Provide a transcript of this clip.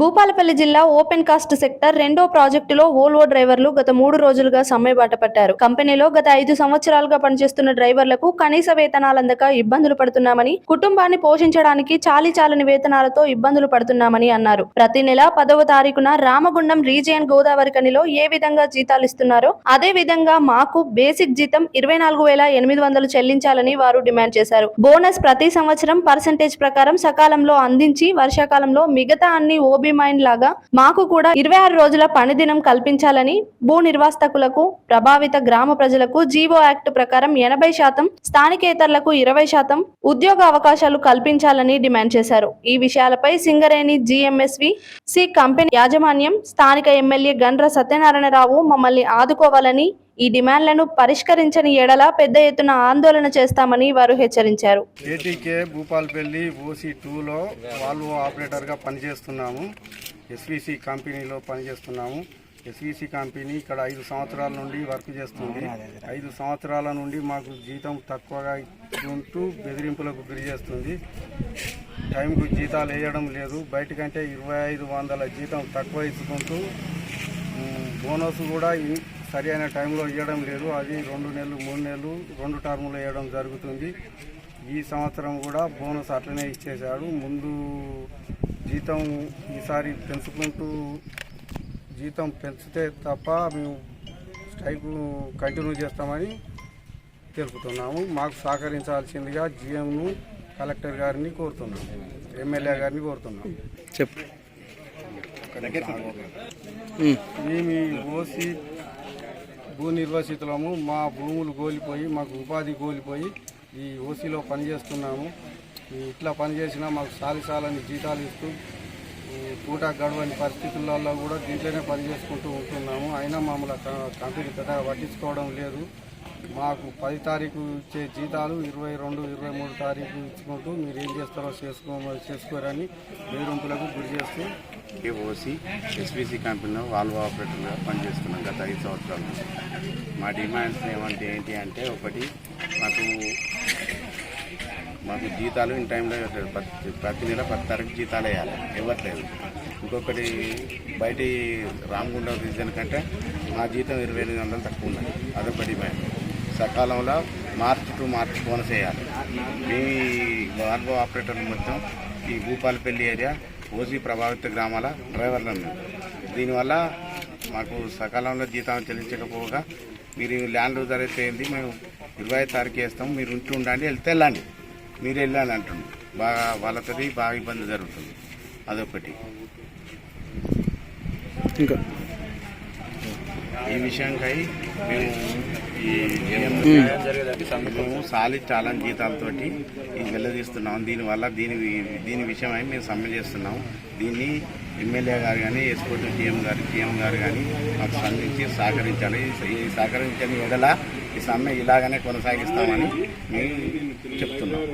భూపాలపల్లి జిల్లా open cast sector రెండో ప్రాజెక్టులో ఓల్వో డ్రైవర్లు గత మూడు రోజులుగా సమ్మె బాట పట్టారు. కంపెనీలో గత ఐదు సంవత్సరాలుగా పనిచేస్తున్న డ్రైవర్లకు కనీస వేతనాలు అందక ఇబ్బందులు పడుతున్నామని కుటుంబాన్ని పోషించడానికి చాలీ చాలని వేతనాలతో ఇబ్బందులు పడుతున్నామని అన్నారు. ప్రతి నెల పదవ తారీఖున రామగుండం రీజియన్ గోదావరి కనిలో ఏ విధంగా జీతాలు ఇస్తున్నారో అదే విధంగా మాకు బేసిక్ జీతం ఇరవై నాలుగు వేల ఎనిమిది వందలు చెల్లించాలని వారు డిమాండ్ చేశారు. బోనస్ ప్రతి సంవత్సరం పర్సంటేజ్ ప్రకారం సకాలంలో అందించి వర్షాకాలంలో మిగతా అన్ని ఓబీ మైండ్ లాగా మాకు కూడా ఇరవై ఆరు రోజుల పనిదినం కల్పించాలని భూ నిర్వాస్తకులకు ప్రభావిత గ్రామ ప్రజలకు జీవో యాక్ట్ ప్రకారం ఎనభై శాతం స్థానికేతరులకు ఇరవై శాతం ఉద్యోగ అవకాశాలు కల్పించాలని డిమాండ్ చేశారు. ఈ విషయాలపై సింగరేణి జిఎంఎస్వి సి కంపెనీ యాజమాన్యం స్థానిక ఎమ్మెల్యే గండ్ర సత్యనారాయణరావు మమ్మల్ని ఆదుకోవాలని ఈ డిమాండ్లను పరిష్కరించని ఎడల పెద్ద ఎత్తున ఆందోళన చేస్తామని వారు హెచ్చరించారు. ఏటీకే భూపాల్పల్లి ఓసీ టూలో వాల్వో ఆపరేటర్గా పనిచేస్తున్నాము. ఎస్విసి కంపెనీలో పనిచేస్తున్నాము. ఎస్విసి కంపెనీ ఇక్కడ ఐదు సంవత్సరాల నుండి వర్క్ చేస్తుంది. ఐదు సంవత్సరాల నుండి మాకు జీతం తక్కువగా ఉంటూ బెదిరింపులకు గురి చేస్తుంది. టైంకు జీతాలు వేయడం లేదు. బయటకంటే ఇరవై ఐదు వందల జీతం తక్కువ ఇచ్చుకుంటూ బోనస్ కూడా సరి అయిన టైంలో ఇవ్వడం లేదు. అది రెండు నెలలు మూడు నెలలు రెండు టర్ములు వేయడం జరుగుతుంది. ఈ సంవత్సరం కూడా బోనస్ అట్లనే ఇచ్చేశాడు. ముందు జీతం ఈసారి పెంచుకుంటూ జీతం పెంచితే తప్ప మేము స్ట్రైక్ కంటిన్యూ చేస్తామని తెలుపుతున్నాము. మాకు సహకరించాల్సిందిగా జిఎంను కలెక్టర్ గారిని కోరుతున్నాం ఎమ్మెల్యే గారిని కోరుతున్నాం చెప్పు. మేము ఓసి భూ నిర్వసితులము మా భూములు కోల్పోయి మాకు ఉపాధి కోల్పోయి ఈ ఓసీలో పనిచేస్తున్నాము. ఇట్లా పనిచేసినా మాకు సాలిసాలని జీతాలు ఇస్తూ పూట గడవని పరిస్థితులలో కూడా దీంట్లోనే పనిచేసుకుంటూ ఉంటున్నాము. అయినా మమ్మల్ని క- కంపెనీ పెద్దగా పట్టించుకోవడం లేదు. మాకు పది తారీఖు ఇచ్చే జీతాలు ఇరవై రెండు ఇరవై మూడు తారీఖు ఇచ్చుకుంటూ మీరు ఏం చేస్తారో చేసుకో చేసుకోరని బెదిరింపులకు గురి చేస్తూ ఓసి ఎస్బీసీ కంపెనీలో వాల్వ్ ఆపరేటర్గా పనిచేస్తున్నాం గత ఐదు సంవత్సరాల నుంచి. మా డిమాండ్స్ ఏమంటే ఏంటి అంటే ఒకటి మాకు మాకు జీతాలు ఇన్ టైంలో ప్రతి ప్రతి నెల పది తారీఖు జీతాలు వేయాలి ఇవ్వట్లేదు. ఇంకొకటి బయటి రామగుండం రీజన్ కంటే మా జీతం ఇరవై ఎనిమిది వందలు తక్కువ ఉన్నది. అదొక డిమాండ్. సకాలంలో మార్చి టు మార్చి బోనస్ వేయాలి. మీ వాల్వో ఆపరేటర్లు మొత్తం ఈ భూపాలపల్లి ఏరియా ఓసీ ప్రభావిత గ్రామాల డ్రైవర్లు మేము దీనివల్ల మాకు సకాలంలో జీతం చెల్లించకపోగా మీరు ల్యాండ్ లూజర్ అయితే ఏంది? మేము ఇరవై తారీఖు వేస్తాం. మీరు ఉంటూ ఉండండి వెళ్తే వెళ్ళండి. మీరు వెళ్ళాలి అంటుండ్రు బాగా వాళ్ళతో బాగా ఇబ్బంది జరుగుతుంది. అదొకటి. ఇంకా ఈ విషయంకై మేము ఈ మేము. సాలి చాలా జీతాలతోటి ఇది వెళ్ళదీస్తున్నాం దీనివల్ల దీని దీని విషయమై మేము సమ్మె చేస్తున్నాం. దీన్ని ఎమ్మెల్యే గారు కానీ ఎస్కోటి జీఎం గారు జీఎం గారు కానీ మాకు స్పందించి సహకరించాలి. ఈ సహకరించని ఎడల ఈ సమ్మె ఇలాగనే కొనసాగిస్తామని మేము చెప్తున్నాం.